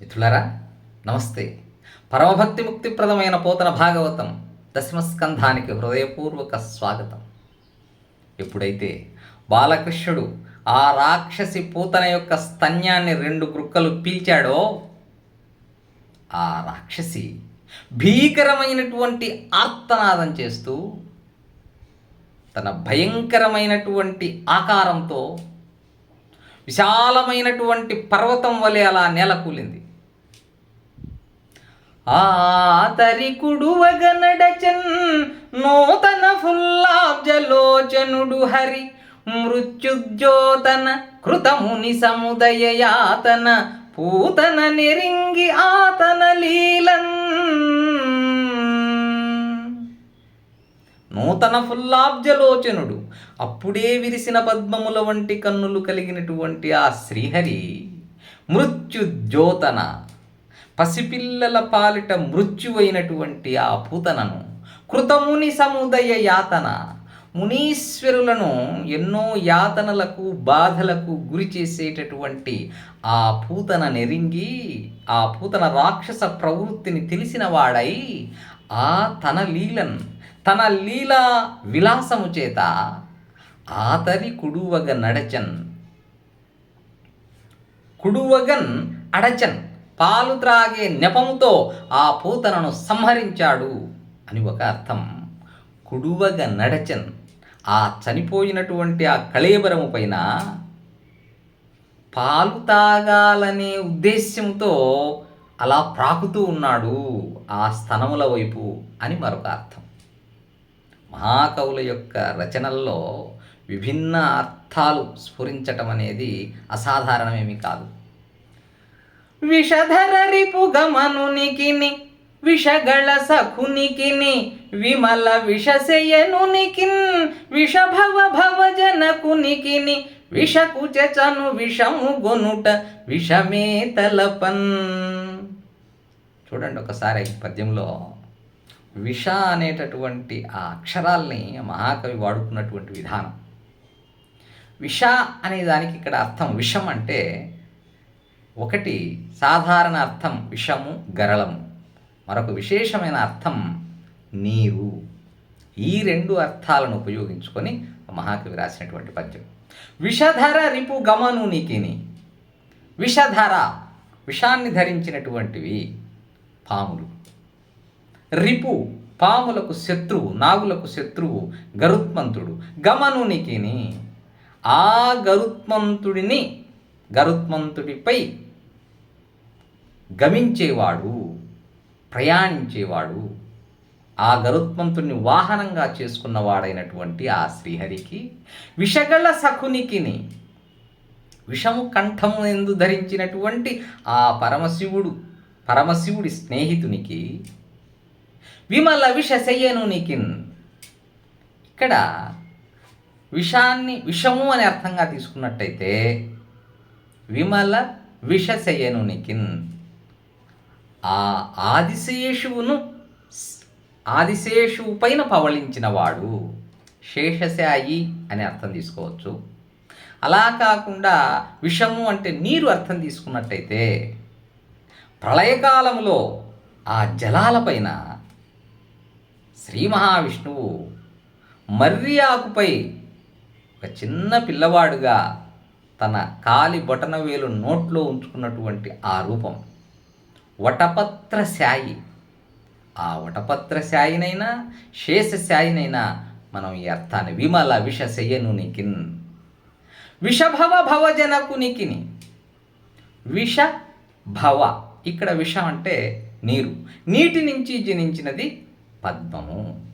మిత్రులారా నమస్తే. పరమభక్తి ముక్తిప్రదమైన పోతన భాగవతం దశమస్కంధానికి హృదయపూర్వక స్వాగతం. ఎప్పుడైతే బాలకృష్ణుడు ఆ రాక్షసి పూతన యొక్క స్తన్యాన్ని రెండు కృక్కలు పీల్చాడో ఆ రాక్షసి భీకరమైనటువంటి ఆర్తనాదం చేస్తూ తన భయంకరమైనటువంటి ఆకారంతో విశాలమైనటువంటి పర్వతం వలె అలా నేలకూలింది. కూలింది తరికుడువగ నడచన్ నూతన ఫుల్లాబ్జలోచనుడు హరి. మృత్యుజ్యోతన కృతముని సముదయ యాతన పూతన నెరింగి ఆతన లీలన్. నూతన ఫుల్లాబ్జలోచనుడు అప్పుడే విరిసిన పద్మముల వంటి కన్నులు కలిగినటువంటి ఆ శ్రీహరి. మృత్యుజ్యోతన పసిపిల్లల పాలిట మృత్యువైనటువంటి ఆ పూతనను కృతముని సముదయ యాతన మునీశ్వరులను ఎన్నో యాతనలకు బాధలకు గురి చేసేటటువంటి ఆ పూతన నెరింగి ఆ పూతన రాక్షస ప్రవృత్తిని తెలిసిన వాడై ఆ తన లీలన్ తన లీలా విలాసము చేత ఆతరి కుడువగ నడచన్. కుడువగన్ అడచన్. పాలు త్రాగే నెపముతో ఆ పూతనను సంహరించాడు అని ఒక అర్థం. కుడువగ నడచన్ ఆ చనిపోయినటువంటి ఆ కళేబరము పైన పాలు తాగాలనే ఉద్దేశ్యంతో అలా ప్రాకుతూ ఉన్నాడు ఆ స్థనముల వైపు అని మరొక అర్థం. మహాకవుల యొక్క రచనల్లో విభిన్న అర్థాలు స్ఫురించటం అనేది అసాధారణమేమీ కాదు. విషధరరిపు గమనునికిని విషగళ సఖునికిని విమల విషశయనునికిన్ విషభవ భవ జనకునికిని విషకుచను విషము గొనుట విషమే తలపన్ చూడండి ఒకసారి ఈ పద్యంలో. విష అనేటటువంటి ఆ అక్షరాల్ని మహాకవి వాడుకున్నటువంటి విధానం. విష అనే దానికి ఇక్కడ అర్థం విషం అంటే ఒకటి సాధారణ అర్థం విషము గరళము. మరొక విశేషమైన అర్థం నీరు. ఈ రెండు అర్థాలను ఉపయోగించుకొని మహాకవి రాసినటువంటి పద్యం. విషధర రిపు గమనునికిని విషధర విషాన్ని ధరించినటువంటివి పాములు. రిపు పాములకు శత్రువు నాగులకు శత్రువు గరుత్మంతుడు. గమనునికిని ఆ గరుత్మంతుడిని గరుత్మంతుడిపై గమించేవాడు ప్రయాణించేవాడు ఆ గరుత్మంతుణ్ణి వాహనంగా చేసుకున్నవాడైనటువంటి ఆ శ్రీహరికి విషగల సఖునికిని విషము కంఠము ఎందు ధరించినటువంటి ఆ పరమశివుడు పరమశివుడి స్నేహితునికి విమల విషశయ్యనునికిన్ ఇక్కడ విషాన్ని విషము అనే అర్థంగా తీసుకున్నట్టయితే విమల విషశయనునికిన్ ఆ ఆదిశేషువును ఆదిశేషువు పైన పవళించిన వాడు శేషశాయి అని అర్థం తీసుకోవచ్చు. అలా కాకుండా విషము అంటే నీరు అర్థం తీసుకున్నట్టయితే ప్రళయకాలములో ఆ జలాలపైన శ్రీ మహావిష్ణువు మర్రి ఆకుపై ఒక చిన్న పిల్లవాడుగా తన కాలి బొటన వేలు నోట్లో ఉంచుకున్నటువంటి ఆ రూపం. వటపత్ర శాయి ఆ వటపత్ర శాయినైనా శేషశాయినైనా మనం ఈ అర్థాన్ని విమల విషశయ్యనునికిన్ విషభవ భవజనకునికిని విష భవ ఇక్కడ విషం అంటే నీరు. నీటి నుంచి జనించినది పద్మము.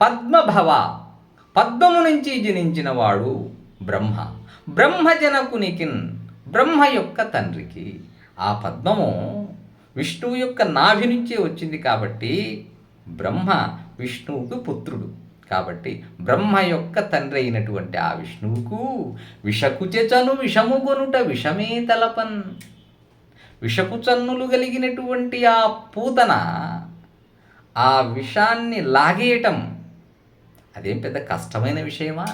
పద్మభవ. పద్మము నుంచి జనించిన వాడు బ్రహ్మ బ్రహ్మజనకునికిన్ బ్రహ్మ యొక్క తండ్రికి. ఆ పద్మము విష్ణువు యొక్క నాభి నుంచే వచ్చింది కాబట్టి బ్రహ్మ విష్ణువుకు పుత్రుడు. కాబట్టి బ్రహ్మ యొక్క తండ్రి అయినటువంటి ఆ విష్ణువుకు విషకుచెచను విషము కొనుట విషమే తలపన్. విషపు చన్నులు కలిగినటువంటి ఆ పూతన ఆ విషాన్ని లాగేయటం అదేం పెద్ద కష్టమైన విషయమా?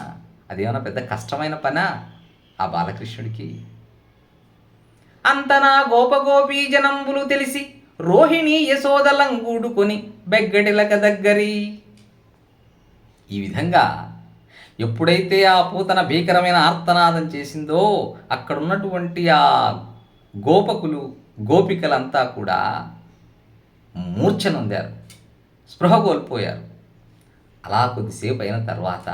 అదేమన్నా పెద్ద కష్టమైన పనా? ఆ బాలకృష్ణుడికి. అంతనా గోపగోపీజనంబులు తెలిసి రోహిణి యశోదలంగూడుకొని బెగ్గడిలక దగ్గరి. ఈ విధంగా ఎప్పుడైతే ఆ పూతన భీకరమైన ఆర్తనాదం చేసిందో అక్కడున్నటువంటి ఆ గోపకులు గోపికలంతా కూడా మూర్ఛనొందారు స్పృహ కోల్పోయారు. అలా కొద్దిసేపు అయిన తర్వాత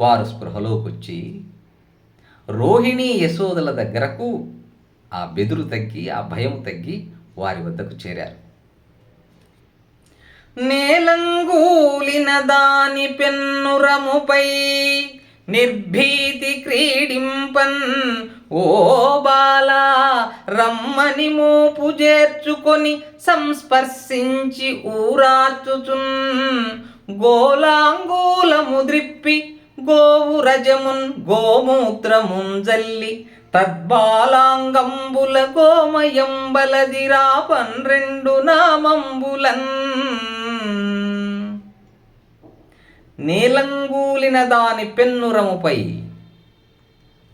వారు స్పృహలోకి వచ్చి రోహిణి యశోదల దగ్గరకు ఆ బెదురు తగ్గి ఆ భయం తగ్గి వారి వద్దకు చేరారు. నేలంగూలిన దాని పెన్నురముపై నిర్భీతి క్రీడింపన్ ఓ బాలా రమ్మని మోపు చేర్చుకొని సంస్పర్శించి ఊరార్చుచున్ గోలాంగూలము ద్రిప్పి గోవు రజమున్ గోమూత్రమున్ జల్లి తద్బాలాంగంబుల గోమయంబలదిరా పన్రెండు నామంబులన్. నేలంగూలిన దాని పెన్నురముపై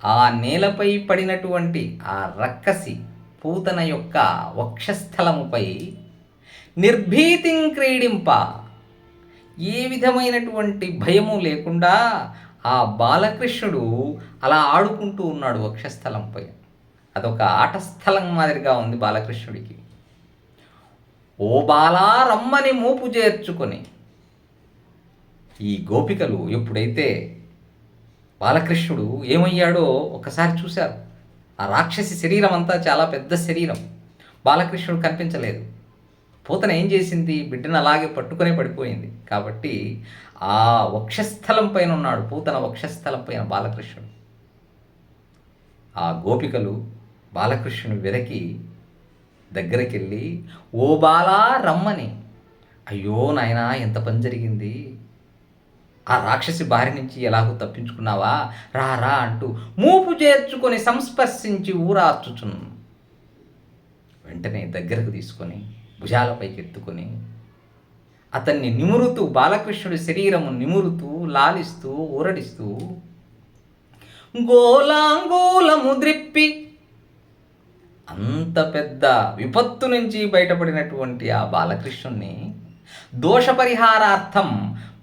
ఆ నేలపై పడినటువంటి ఆ రక్కసి పూతన యొక్క వక్షస్థలముపై నిర్భీతిం క్రీడింప. ఏ విధమైనటువంటి భయము లేకుండా ఆ బాలకృష్ణుడు అలా ఆడుకుంటూ ఉన్నాడు వక్షస్థలంపై అదొక ఆట స్థలం మాదిరిగా ఉంది బాలకృష్ణుడికి. ఓ బాలా రమ్మని మూపు చేర్చుకొని. ఈ గోపికలు ఎప్పుడైతే బాలకృష్ణుడు ఏమయ్యాడో ఒకసారి చూశారు. ఆ రాక్షసి శరీరం అంతా చాలా పెద్ద శరీరం. బాలకృష్ణుడు కనిపించలేదు. పూతన ఏం చేసింది? బిడ్డను అలాగే పట్టుకొని పడిపోయింది. కాబట్టి ఆ వక్షస్థలం పైన ఉన్నాడు పూతన వక్షస్థలం పైన బాలకృష్ణుడు. ఆ గోపికలు బాలకృష్ణుని వెరకి దగ్గరికి వెళ్ళి ఓ బాలా రమ్మని. అయ్యో నాయనా ఎంత పని జరిగింది? ఆ రాక్షసి బారి నుంచి ఎలాగో తప్పించుకున్నావా? రా రా అంటూ మూపు చేర్చుకొని సంస్పర్శించి ఊరార్చుచున్నాను వెంటనే దగ్గరకు తీసుకొని భుజాలపైకి ఎత్తుకొని అతన్ని నిమురుతూ బాలకృష్ణుడి శరీరము నిమురుతూ లాలిస్తూ ఊరడిస్తూ గోలాంగోలము ద్రిప్పి అంత పెద్ద విపత్తు నుంచి బయటపడినటువంటి ఆ బాలకృష్ణుణ్ణి దోషపరిహారార్థం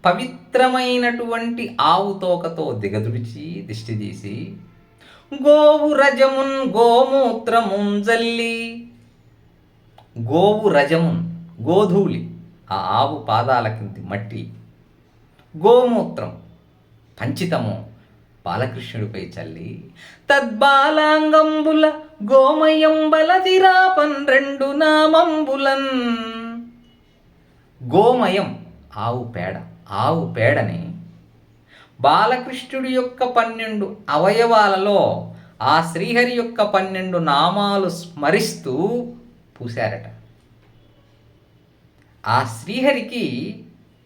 పవిత్రమైనటువంటి ఆవు తోకతో దిగదుడిచి దిష్టి తీసి గోవు రజమున్ గోమూత్రమున్ జల్లి గోవు రజమున్ గోధూళి ఆ ఆవు పాదాల కింది మట్టి. గోమూత్రం పంచితము బాలకృష్ణుడిపై చల్లి తద్బాలాంగంబుల గోమయంబలదిరా పన్రెండు నామంబులన్. గోమయం ఆవు పేడ ఆవు పేడని బాలకృష్ణుడి యొక్క పన్నెండు అవయవాలలో ఆ శ్రీహరి యొక్క పన్నెండు నామాలు స్మరిస్తూ పూశారట. ఆ శ్రీహరికి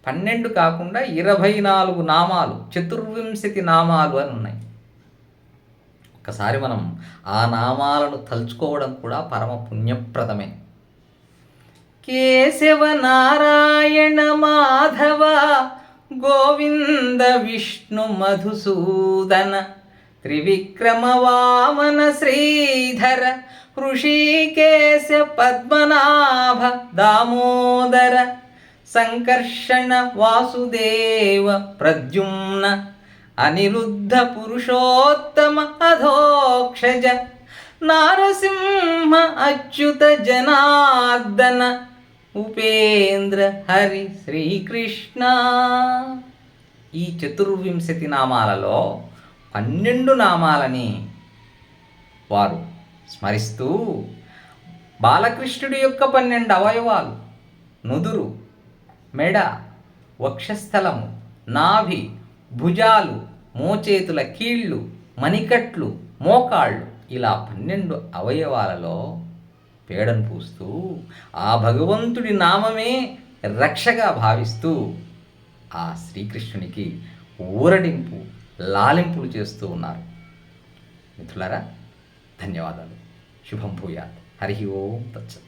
పన్నెండు కాకుండా ఇరవై నాలుగు నామాలు చతుర్వింశతి నామాలు అని ఉన్నాయి. ఒకసారి మనం ఆ నామాలను తలుచుకోవడం కూడా పరమ పుణ్యప్రదమే. కేశవ నారాయణ మాధవ గోవింద విష్ణు మధుసూదన త్రివిక్రమ వామన శ్రీధర ఋషికేశ పద్మనాభ దామోదర సంకర్షణ వాసుదేవ ప్రద్యుమ్న అనిరుద్ధ పురుషోత్తమ అధోక్షజ నారసింహ అచ్యుత జనార్దన ఉపేంద్ర హరి శ్రీకృష్ణ. ఈ చతుర్వింశతి నామాలలో పన్నెండు నామాలని వారు స్మరిస్తూ బాలకృష్ణుడి యొక్క పన్నెండు అవయవాలు నుదురు మెడ వక్షస్థలము నాభి భుజాలు మోచేతుల కీళ్ళు మణికట్లు మోకాళ్ళు ఇలా పన్నెండు అవయవాలలో పేడను పూస్తూ ఆ భగవంతుడి నామమే రక్షగా భావిస్తూ ఆ శ్రీకృష్ణునికి ఊరడింపు లాలింపులు చేస్తూ ఉన్నారు. మిత్రులారా ధన్యవాదాలు. శుభం భూయాత్ హరి ఓం తత్సత్